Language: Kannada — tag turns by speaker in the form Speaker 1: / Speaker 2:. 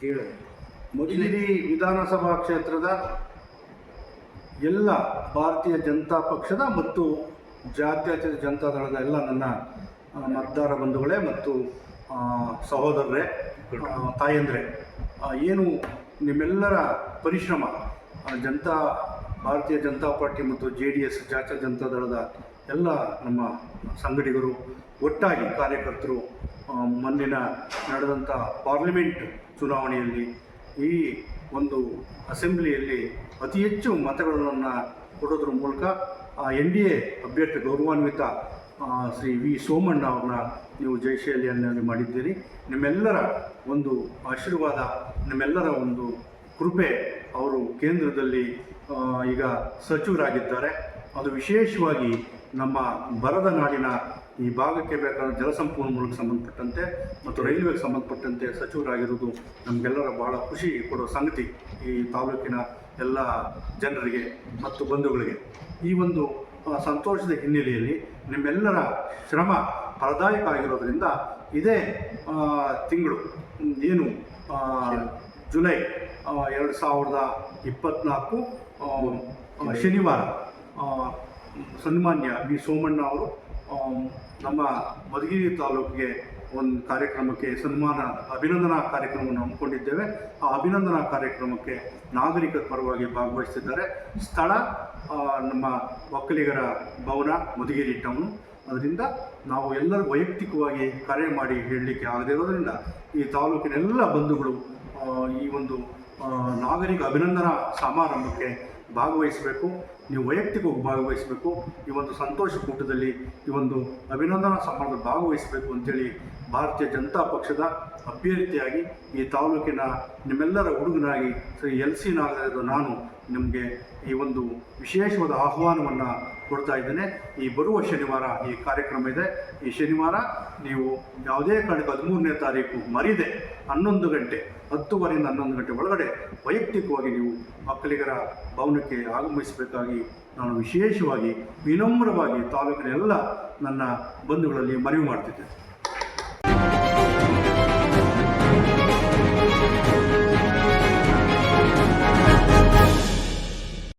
Speaker 1: ಹೇಳಿ ಮಧುಗಿರಿ ವಿಧಾನಸಭಾ ಕ್ಷೇತ್ರದ ಎಲ್ಲ ಭಾರತೀಯ ಜನತಾ ಪಕ್ಷದ ಮತ್ತು ಜಾತ್ಯತೀತ ಜನತಾ ದಳದ ಎಲ್ಲ ನನ್ನ ಮತದಾರ ಬಂಧುಗಳೇ ಮತ್ತು ಸಹೋದರರೇ ತಾಯಂದ್ರೆ ಏನು ನಿಮ್ಮೆಲ್ಲರ ಪರಿಶ್ರಮ ಜನತಾ ಭಾರತೀಯ ಜನತಾ ಪಾರ್ಟಿ ಮತ್ತು ಜೆ ಡಿ ಎಸ್ ಜಾತ್ಯ ಜನತಾ ದಳದ ಎಲ್ಲ ನಮ್ಮ ಸಂಘಟಿಗರು ಒಟ್ಟಾಗಿ ಕಾರ್ಯಕರ್ತರು ಮೊನ್ನಿನ ನಡೆದಂಥ ಪಾರ್ಲಿಮೆಂಟ್ ಚುನಾವಣೆಯಲ್ಲಿ ಈ ಒಂದು ಅಸೆಂಬ್ಲಿಯಲ್ಲಿ ಅತಿ ಹೆಚ್ಚು ಮತಗಳನ್ನು ಕೊಡೋದ್ರ ಮೂಲಕ ಎನ್ ಡಿ ಎ ಅಭ್ಯರ್ಥಿ ಗೌರವಾನ್ವಿತ ಶ್ರೀ ವಿ ಸೋಮಣ್ಣ ಅವ್ರನ್ನ ನೀವು ಜಯಶೈಲಿಯನ್ನಾಗಿ ಮಾಡಿದ್ದೀರಿ. ನಿಮ್ಮೆಲ್ಲರ ಒಂದು ಆಶೀರ್ವಾದ ನಿಮ್ಮೆಲ್ಲರ ಒಂದು ಕೃಪೆ ಅವರು ಕೇಂದ್ರದಲ್ಲಿ ಆ, ಈಗ ಸಚಿವರಾಗಿದ್ದಾರೆ. ಅದು ವಿಶೇಷವಾಗಿ ನಮ್ಮ ಬರದ ನಾಡಿನ ಈ ಭಾಗಕ್ಕೆ ಬೇಕಾದ ಜಲಸಂಪನ್ಮೂಲಕ್ಕೆ ಸಂಬಂಧಪಟ್ಟಂತೆ ಮತ್ತು ರೈಲ್ವೆಗೆ ಸಂಬಂಧಪಟ್ಟಂತೆ ಸಚಿವರಾಗಿರುವುದು ನಮಗೆಲ್ಲರ ಬಹಳ ಖುಷಿ ಕೊಡೋ ಸಂಗತಿ ಈ ತಾಲೂಕಿನ ಎಲ್ಲ ಜನರಿಗೆ ಮತ್ತು ಬಂಧುಗಳಿಗೆ. ಈ ಒಂದು ಸಂತೋಷದ ಹಿನ್ನೆಲೆಯಲ್ಲಿ ನಿಮ್ಮೆಲ್ಲರ ಶ್ರಮ ಫಲದಾಯಕ ಆಗಿರೋದರಿಂದ ಇದೇ ತಿಂಗಳು, ಏನು ಜುಲೈ ಎರಡು ಸಾವಿರದ ಇಪ್ಪತ್ತ್ನಾಲ್ಕು ಶನಿವಾರ ಸನ್ಮಾನ್ಯ ವಿ ಸೋಮಣ್ಣ ಅವರು ನಮ್ಮ ಮಧುಗಿರಿ ತಾಲೂಕಿಗೆ ಒಂದು ಕಾರ್ಯಕ್ರಮಕ್ಕೆ ಸನ್ಮಾನ, ಅಭಿನಂದನಾ ಕಾರ್ಯಕ್ರಮವನ್ನು ಹಮ್ಮಿಕೊಂಡಿದ್ದೇವೆ. ಆ ಅಭಿನಂದನಾ ಕಾರ್ಯಕ್ರಮಕ್ಕೆ ನಾಗರಿಕರ ಪರವಾಗಿ ಭಾಗವಹಿಸಿದ್ದಾರೆ. ಸ್ಥಳ ನಮ್ಮ ಒಕ್ಕಲಿಗರ ಭವನ, ಮಧುಗಿರಿ ಟೌನು. ಅದರಿಂದ ನಾವು ಎಲ್ಲರೂ ವೈಯಕ್ತಿಕವಾಗಿ ಕರೆ ಮಾಡಿ ಹೇಳಲಿಕ್ಕೆ ಆಗದೇ ಇರೋದ್ರಿಂದ ಈ ತಾಲೂಕಿನ ಎಲ್ಲ ಬಂಧುಗಳು ಈ ಒಂದು ನಾಗರಿಕ ಅಭಿನಂದನಾ ಸಮಾರಂಭಕ್ಕೆ ಭಾಗವಹಿಸಬೇಕು. ನೀವು ವೈಯಕ್ತಿಕವಾಗಿ ಭಾಗವಹಿಸಬೇಕು. ಈ ಒಂದು ಸಂತೋಷ ಕೂಟದಲ್ಲಿ ಈ ಒಂದು ಅಭಿನಂದನಾ ಸಮಾರಂಭದಲ್ಲಿ ಭಾಗವಹಿಸಬೇಕು ಅಂತೇಳಿ ಭಾರತೀಯ ಜನತಾ ಪಕ್ಷದ ಅಭ್ಯರ್ಥಿಯಾಗಿ ಈ ತಾಲೂಕಿನ ನಿಮ್ಮೆಲ್ಲರ ಹುಡುಗನಾಗಿ ಶ್ರೀ ಎಲ್ ಸಿ ನಾಗರಾಜ ನಾನು ನಿಮಗೆ ಈ ಒಂದು ವಿಶೇಷವಾದ ಆಹ್ವಾನವನ್ನು ಕೊಡ್ತಾ ಇದ್ದೇನೆ. ಈ ಬರುವ ಶನಿವಾರ ಈ ಕಾರ್ಯಕ್ರಮ ಇದೆ. ಈ ಶನಿವಾರ ನೀವು ಯಾವುದೇ ಕಾರಣಕ್ಕೆ ಹದಿಮೂರನೇ ತಾರೀಕು ಮರಿದೆ ಹನ್ನೊಂದು ಗಂಟೆ, ಹತ್ತುವರೆಯಿಂದ ಹನ್ನೊಂದು ಗಂಟೆ ಒಳಗಡೆ ವೈಯಕ್ತಿಕವಾಗಿ ನೀವು ಮಕ್ಕಳಿಗರ ಭವನಕ್ಕೆ ಆಗಮಿಸಬೇಕಾಗಿ ನಾನು ವಿಶೇಷವಾಗಿ ವಿನಮ್ರವಾಗಿ ತಾಲೂಕಿನ ಎಲ್ಲ ನನ್ನ ಬಂಧುಗಳಲ್ಲಿ ಮನವಿ ಮಾಡ್ತಿದ್ದೇನೆ.